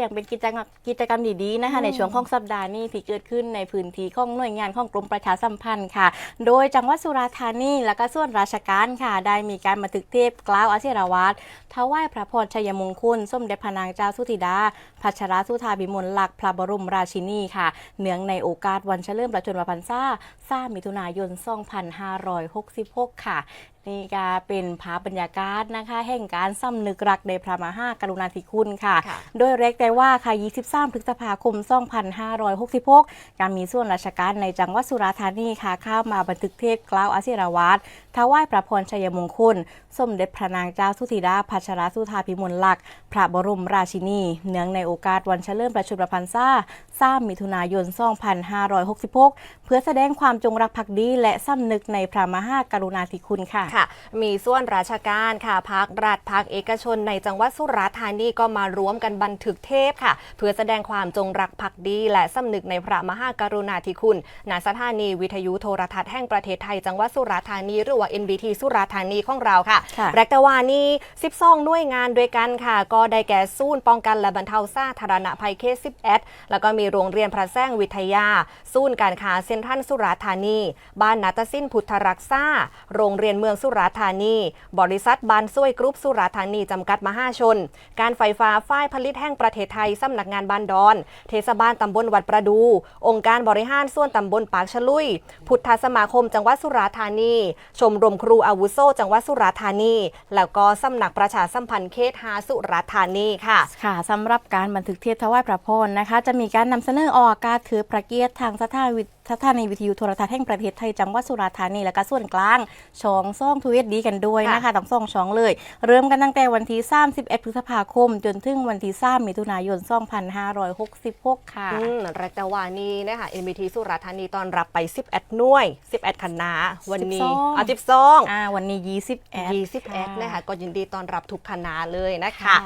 อย่างเป็นกิจกรรมกิจกรรมดีๆนะคะในช่วงของสัปดาห์นี้ที่เกิดขึ้นในพื้นที่ของหน่วยงานของกรมประชาสัมพันธ์ค่ะ โดยจังหวัดสุราษฎร์ธานีและก็ส่วนราชการค่ะ ได้มีการบันทึกเทปกล่าวอาเชรวัตรถวายพระพรชัยมงคลสมเด็จพระนางเจ้าสุธิดาพัชรสุธาพิมลลักษณ์พระบรมราชินีค่ะ เนื่องในโอกาสวันเฉลิมพระชนมพรรษา3มิถุนายน 2566 ค่ะนี่ก็เป็นภาพบรรยากาศนะคะ แห่งการสำนึกรักในพระมหากรุณาธิคุณค่ะค่ะโดยเรียกได้ว่าค่ะ 23 พฤษภาคม 2566การมีส่วนราชการในจังหวัดสุราษฎร์ธานีค่ะ เข้ามาบันทึกเทศกล่าวอาศิรวัตรถวายพระพรชัยมงคล สมเด็จพระนางเจ้าสุธิดาพัชรสุธาพิมลลักษณ์พระบรมราชินี เนื่องในโอกาสวันเฉลิมพระชนมพรรษา3มิถุนายน 2566 เพื่อแสดงความจงรักภักดีและสำนึกในพระมหากรุณาธิคุณค่ะค่ะ มีส่วนราชการค่ะพักรัฐพักเอกชนในจังหวัดสุราษฎร์ธานีก็มาร่วมกันบันทึกเทปค่ะ เพื่อแสดงความจงรักภักดี และสำนึกในพระมหากรุณาธิคุณณสถานีวิทยุโทรทัศน์แห่งประเทศไทยจังหวัดสุราษฎร์ธานีหรือว่า NBT สุราษฎร์ธานีของเราค่ะค่ะแรกแต่ว่านี้12หน่วยงานด้วยกันค่ะ ก็ได้แก่ศูนย์ป้องกันและบรรเทาสาธารณภัยเคส11แล้วก็มีโรงเรียนพระแซงวิทยาศูนย์การค้าเซ็นทรัลสุราษฎร์ธานี บ้านนาตสินพุทธรักษาโรงเรียนเมืองสุราธานี บริษัทบานซ้วยกรุ๊ปสุราธานีจำกัดมหาชน การไฟฟ้าฝ่ายผลิตแห่งประเทศไทยสำนักงานบ้านดอน เทศบาลตำบลวัดประดู องค์การบริหารส่วนตำบลปากฉลุย พุทธสมาคมจังหวัดสุราธานี ชมรมครูอาวุโสจังหวัดสุราธานี แล้วก็สำนักประชาสัมพันธ์เขตหาสุราธานีค่ะค่ะสำหรับการบันทึกเทปถวายพระพรนะคะ จะมีการนำเสนอออกอากาศคือพระเกียรติทางสถาวิ สถานีวิทยุโทรทัศน์แห่งประเทศไทยจังหวัดสุราษฎร์ธานีและก็ส่วนกลางช่องซ่องทเวศดีกันด้วยนะคะต้องซ่องช่องเลย เริ่มกันตั้งแต่วันที่ 31 พฤษภาคม จนถึงวันที่ 3 มิถุนายน 2566 ค่ะอืมแรกแต่ว่านี้นะคะ NBT สุราษฎร์ธานีตอนรับไป 11 หน่วย 11คณะวันนี้12อะ12อ่าวันนี้21 21นะคะก็ยินดีต้อนรับทุกคณะเลยนะคะค่ะ